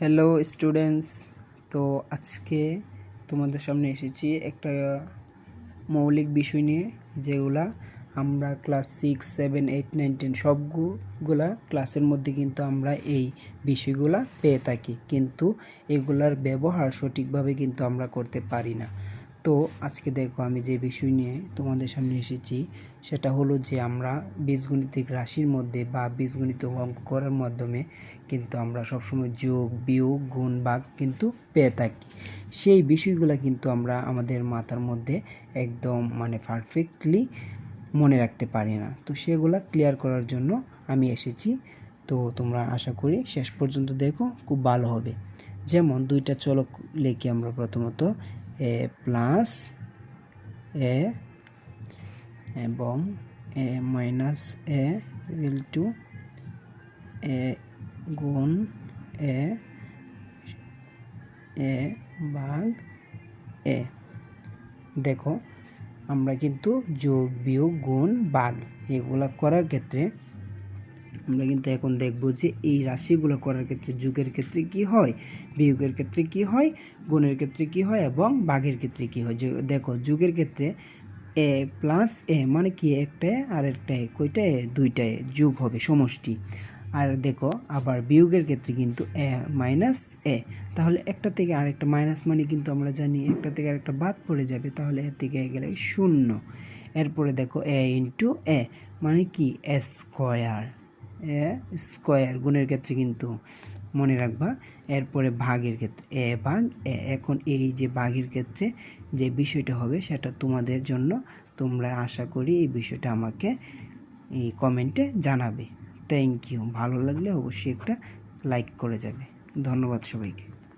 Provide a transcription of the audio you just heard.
Hello students তো আজকে তোমাদের সামনে এসেছি একটা মৌলিক বিষয় নিয়ে, যেগুলা আমরা class six seven eight nine ten সবগুলা ক্লাসের মধ্যে কিন্তু আমরা এই বিষয়গুলা পেয়ে থাকি। কিন্তু এগুলার ব্যবহার সঠিকভাবে কিন্তু আমরা করতে পারি না। তো আজকে দেখো আমি যে বিষয় নিয়ে তোমাদের সামনে এসেছি, সেটা হলো যে আমরা বীজগণিতিক রাশির মধ্যে বা বীজগণিত অঙ্ক করার মাধ্যমে কিন্তু আমরা সবসময় যোগ, বিয়োগ, গুণ, ভাগ কিন্তু পেয়ে থাকি। সেই বিষয়গুলো কিন্তু আমরা আমাদের মাথার মধ্যে একদম মানে পারফেক্টলি মনে রাখতে পারি না। তো সেগুলা ক্লিয়ার করার জন্য আমি এসেছি। তো তোমরা আশা করি শেষ পর্যন্ত দেখো, খুব ভালো হবে। যেমন দুইটা চলক লিখি আমরা প্রথমত এ প্লাস এ এবং A minus A equal to A গুণ এ এ ভাগ এ। দেখো, আমরা কিন্তু যোগ বিয়োগ গুণ ভাগ এগুলা করার ক্ষেত্রে আমরা কিন্তু এখন দেখব যে এই রাশিগুলো করার ক্ষেত্রে যুগের ক্ষেত্রে কি হয়, বিয়োগের ক্ষেত্রে কি হয়, গুণের ক্ষেত্রে কি হয় এবং বাঘের ক্ষেত্রে কি হয়। দেখো, যুগের ক্ষেত্রে এ প্লাস এ মানে কি একটা আর একটা এ কয়টা? দুইটা যুগ হবে সমষ্টি। আর দেখো, আবার বিয়োগের ক্ষেত্রে কিন্তু এ মাইনাস এ। তাহলে একটা থেকে আরেকটা মাইনাস মানে কিন্তু আমরা জানি একটা থেকে আরেকটা বাদ পড়ে যাবে, তাহলে এর থেকে গেলে শূন্য। এরপরে দেখো, এ ইন্টু এ মানে কি? স্কোয়ার এ স্কোয়ার গুণের ক্ষেত্রে কিন্তু মনে রাখবা, এরপরে ভাগের ক্ষেত্রে, এ ভাগ, এ। এখন এই যে ভাগের ক্ষেত্রে যে বিষয়টা হবে সেটা তোমাদের জন্য তোমরা আশা করি এই বিষয়টা আমাকে এই কমেন্টে জানাবে। থ্যাংক ইউ ভালো লাগলে অবশ্যই একটা লাইক করে যাবে। ধন্যবাদ সবাইকে।